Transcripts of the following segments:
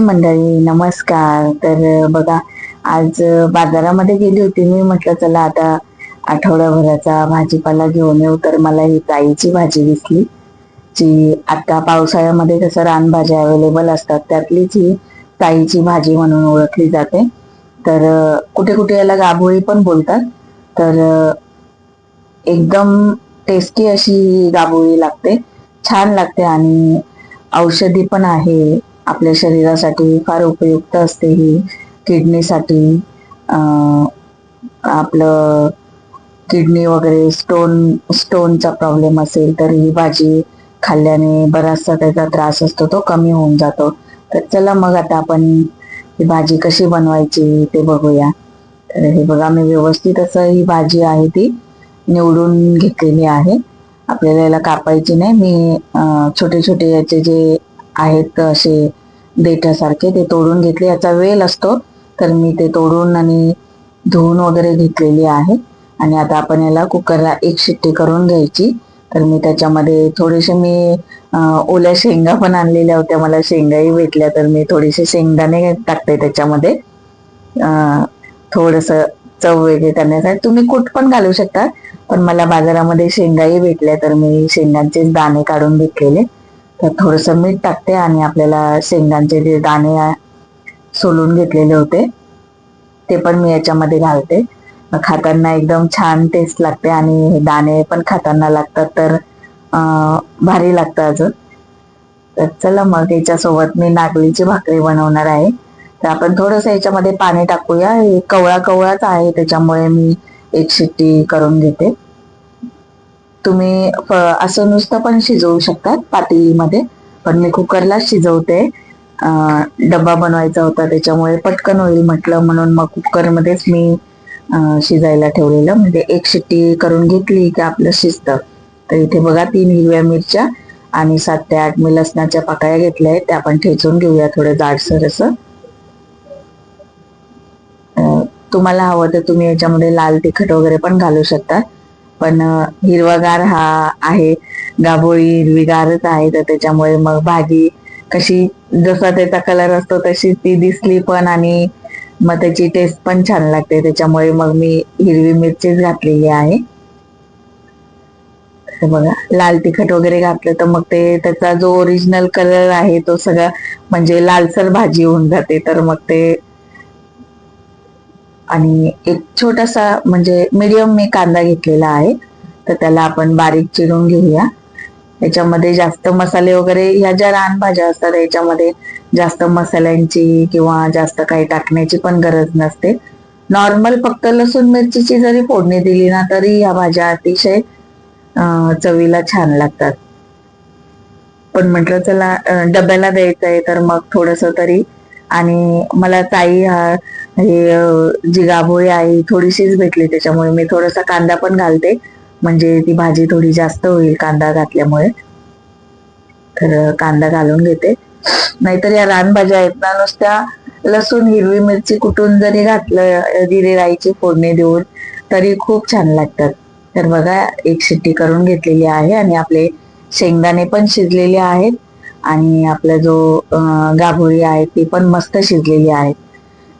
मंडळी नमस्कार. तर बघा आज बाजारामध्ये गेली होती मी. म्हटलं चला आता आठवड्याभराचा भाजीपाला घेऊन येऊ. तर मला ही ताईची भाजी दिसली जी आता पावसाळ्यामध्ये कसं रानभाज्या अवेलेबल असतात त्यातलीच ही ताईची भाजी म्हणून ओळखली जाते. तर कुठे कुठे याला गाभोळी पण बोलतात. तर एकदम टेस्टी अशी गाभोळी लागते. छान लागते आणि औषधी पण आहे. आपल्या शरीरासाठी फार उपयुक्त असते ही. किडनीसाठी आपलं किडनी वगैरे स्टोन स्टोनचा प्रॉब्लेम असेल तर ही भाजी खाल्ल्याने बराचसा त्याचा त्रास असतो तो कमी होऊन जातो. तर चला मग आता आपण ही भाजी कशी बनवायची ते बघूया. तर हे बघा मी व्यवस्थित असं ही भाजी आहे ती निवडून घेतलेली आहे. आपल्याला याला कापायची नाही. मी छोटे छोटे याचे जे आहेत असे देठासारखे ते तोडून घेतले. याचा वेल असतो तर मी ते तोडून आणि धुवून वगैरे घेतलेली आहे. आणि आता आपण याला कुकरला एक शिट्टी करून घ्यायची. तर मी त्याच्यामध्ये थोडेसे मी ओल्या शेंगा पण आणलेल्या होत्या. मला शेंगाही भेटल्या तर मी थोडेसे शेंगदाणे टाकते त्याच्यामध्ये. थोडस चव वेगळे करण्यासाठी. तुम्ही कुठ पण घालू शकता पण मला बाजारामध्ये शेंगाही भेटल्या तर मी शेंगांचे दाणे काढून घेतलेले. तर थोडस मीठ टाकते आणि आपल्याला शेंगांचे जे दाणे सोलून घेतलेले होते ते पण मी याच्यामध्ये घालते. खाताना एकदम छान टेस्ट लागते आणि हे दाणे पण खाताना लागतात तर भारी लागतं अजून. तर चला मग याच्यासोबत मी नागलीची भाकरी बनवणार आहे. तर आपण थोडस याच्यामध्ये पाणी टाकूया. हे कवळा कवळाच आहे त्याच्यामुळे मी एक शिट्टी करून घेते. तुम्ही असं नुसतं पण शिजवू शकतात पातेलीमध्ये पण मी कुकरला शिजवते. डबा बनवायचा होता त्याच्यामुळे पटकन होईल म्हटलं. म्हणून मग कुकरमध्येच मी शिजायला ठेवलेलं. म्हणजे एक शिट्टी करून घेतली की आपलं शिजतं. तर इथे बघा तीन हिरव्या मिरच्या आणि सात ते आठ मी लसणाच्या पाकळ्या घेतल्या आहेत. त्या आपण ठेचून घेऊया थोडं जाडसर असं. तुम्हाला हवं तर तुम्ही याच्यामध्ये लाल तिखट वगैरे पण घालू शकता. पण हिरवागार हा आहे. गाभोळी हिरवीगारच आहे तर त्याच्यामुळे मग भाजी कशी जसा त्याचा कलर असतो तशी ती दिसली पण आणि मग त्याची टेस्ट पण छान लागते. त्याच्यामुळे मग मी हिरवी मिरचीच घातलेली आहे. बघा लाल तिखट वगैरे घातलं तर मग ते त्याचा जो ओरिजिनल कलर आहे तो सगळा म्हणजे लालसर भाजी होऊन जाते. तर मग ते आणि एक छोटासा म्हणजे मीडियम मी कांदा घेतलेला आहे तर त्याला आपण बारीक चिरून घेऊया. याच्यामध्ये जास्त मसाले वगैरे ह्या ज्या रानभाज्या असतात याच्यामध्ये जास्त मसाल्यांची किंवा जास्त काही टाकण्याची पण गरज नसते. नॉर्मल फक्त लसूण मिरचीची जरी फोडणी दिली ना तरी ह्या भाज्या अतिशय चवीला छान लागतात. पण म्हटलं चला डब्याला द्यायचं आहे तर मग थोडस तरी. आणि मला ताई हा हे जी गाभोळी आहे थोडीशीच भेटली त्याच्यामुळे मी थोडासा कांदा पण घालते. म्हणजे ती भाजी थोडी जास्त होईल कांदा घातल्यामुळे. तर कांदा घालून घेते. नाहीतर या रानभाज्या आहेत ना नुसत्या लसूण हिरवी मिरची कुठून जरी घातलं जिरे राईची फोडणी देऊन तरी खूप छान लागतात. तर बघा एक शिट्टी करून घेतलेली आहे आणि आपले शेंगदाणे पण शिजलेले आहेत. आणि आपला जो गाभोळी आहे ती पण मस्त शिजलेली आहे.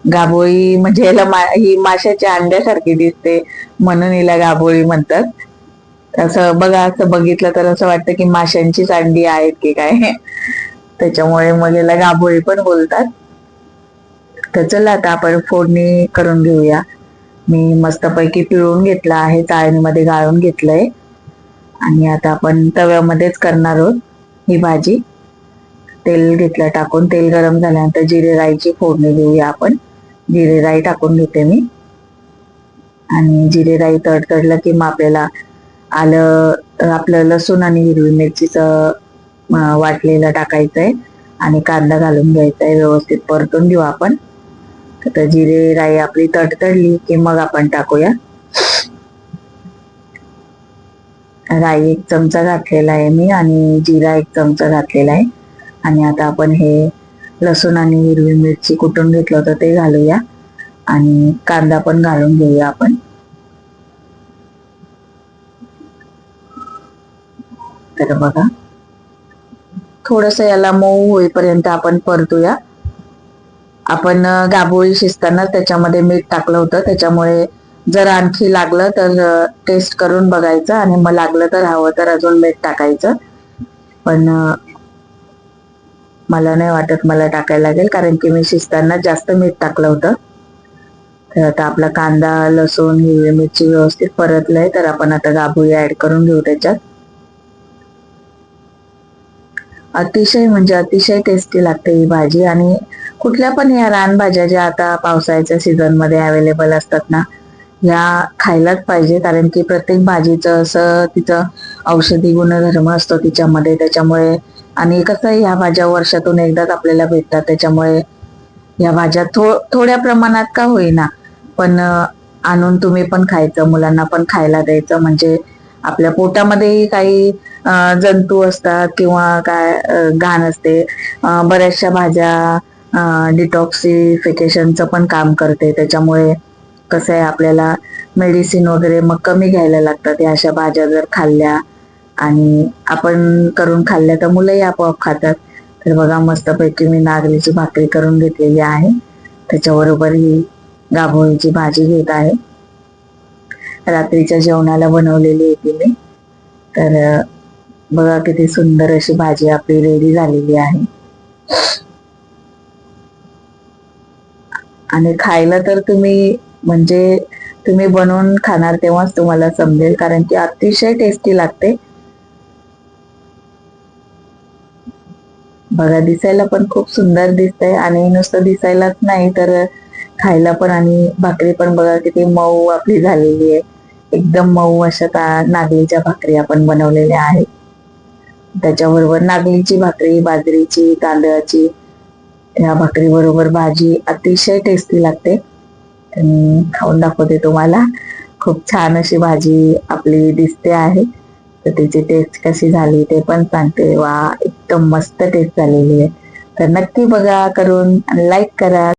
गाभोळी म्हणजे याला मा ही माशाच्या अंड्यासारखी दिसते. म्हणून हिला गाभोळी म्हणतात. असं बघा असं बघितलं तर असं वाटतं की माशांचीच अंडी आहेत की काय. त्याच्यामुळे मग याला गाभोळी पण बोलतात. तर चला आता आपण फोडणी करून घेऊया. मी मस्तपैकी पिळून घेतला आहे चाळणीमध्ये गाळून घेतलंय. आणि आता आपण तव्यामध्येच करणार आहोत ही भाजी. तेल घेतलं टाकून तेल गरम झाल्यानंतर जिरे राईची फोडणी देऊया आपण. जिरे राई टाकून घेते मी. आणि जिरे राई तडतडलं की मग आपल्याला आलं आपलं लसूण आणि हिरवी मिरचीचं वाटलेलं टाकायचंय. आणि कांदा घालून घ्यायचा आहे व्यवस्थित परतून घेऊ आपण. तर जिरे राई आपली तडतडली की मग आपण टाकूया. राई एक चमचा घातलेला आहे मी आणि जिरा एक चमचा घातलेला आहे. आणि आता आपण हे लसूण आणि हिरवी मिरची कुटून घेतलं होतं ते घालूया. आणि कांदा पण घालून घेऊया आपण. तर बघा थोडस याला मऊ होईपर्यंत आपण परतूया. आपण गाबोळी गाभोळी शिजताना त्याच्यामध्ये मीठ टाकलं होतं. त्याच्यामुळे जर आणखी लागलं तर टेस्ट करून बघायचं. आणि मग लागलं तर हवं तर अजून मीठ टाकायचं. पण मला नाही वाटत मला टाकायला लागेल कारण की मी शिजताना जास्त मीठ टाकलं होतं. तर आता आपला कांदा लसूण हिरवी मिरची व्यवस्थित परतलंय तर आपण आता गाभोळी ऍड करून घेऊ त्याच्यात. अतिशय म्हणजे अतिशय टेस्टी लागते ही भाजी आणि कुठल्या पण या रानभाज्या ज्या आता पावसाळ्याच्या सीझनमध्ये अवेलेबल असतात ना या खायलाच पाहिजे कारण की प्रत्येक भाजीचं असं तिचं औषधी गुणधर्म असतो तिच्यामध्ये त्याच्यामुळे आणि कसं ह्या भाज्या वर्षातून एकदाच आपल्याला भेटतात. त्याच्यामुळे या भाज्या थो थोड्या प्रमाणात का होईना. पण आणून तुम्ही पण खायचं मुलांना पण खायला द्यायचं. म्हणजे आपल्या पोटामध्येही काही जंतू असतात किंवा काय घाण असते. बऱ्याचशा भाज्या डिटॉक्सिफिकेशनचं पण काम करते. त्याच्यामुळे कसं आहे आपल्याला मेडिसिन वगैरे मग कमी घ्यायला लागतात. या अशा भाज्या जर खाल्ल्या आणि आपण करून खाल्लं तर मुलंही आपोआप खातात. तर बघा मस्तपैकी मी नागलीची भाकरी करून घेतलेली आहे. त्याच्याबरोबर ही गाभोळीची भाजी घेत आहे. रात्रीच्या जेवणाला बनवलेली होती मी. तर बघा किती सुंदर अशी भाजी आपली रेडी झालेली आहे. आणि खायला तर तुम्ही म्हणजे तुम्ही बनवून खाणार तेव्हाच तुम्हाला समजेल कारण की अतिशय टेस्टी लागते. बघा दिसायला पण खूप सुंदर दिसतंय आणि नुसतं दिसायलाच नाही तर खायला पण आणि भाकरी पण बघा किती मऊ आपली झालेली आहे. एकदम मऊ अशा ता नागलीच्या भाकरी आपण बनवलेल्या आहेत. त्याच्याबरोबर नागलीची भाकरी बाजरीची तांदळाची या भाकरी बरोबर भाजी अतिशय टेस्टी लागते. खाऊन दाखवते तुम्हाला. खूप छान अशी भाजी आपली दिसते आहे. तर तिची टेस्ट कशी झाली ते पण सांगते. वा एकदम मस्त टेस्ट झालेली आहे. तर नक्की बघा करून लाईक करा.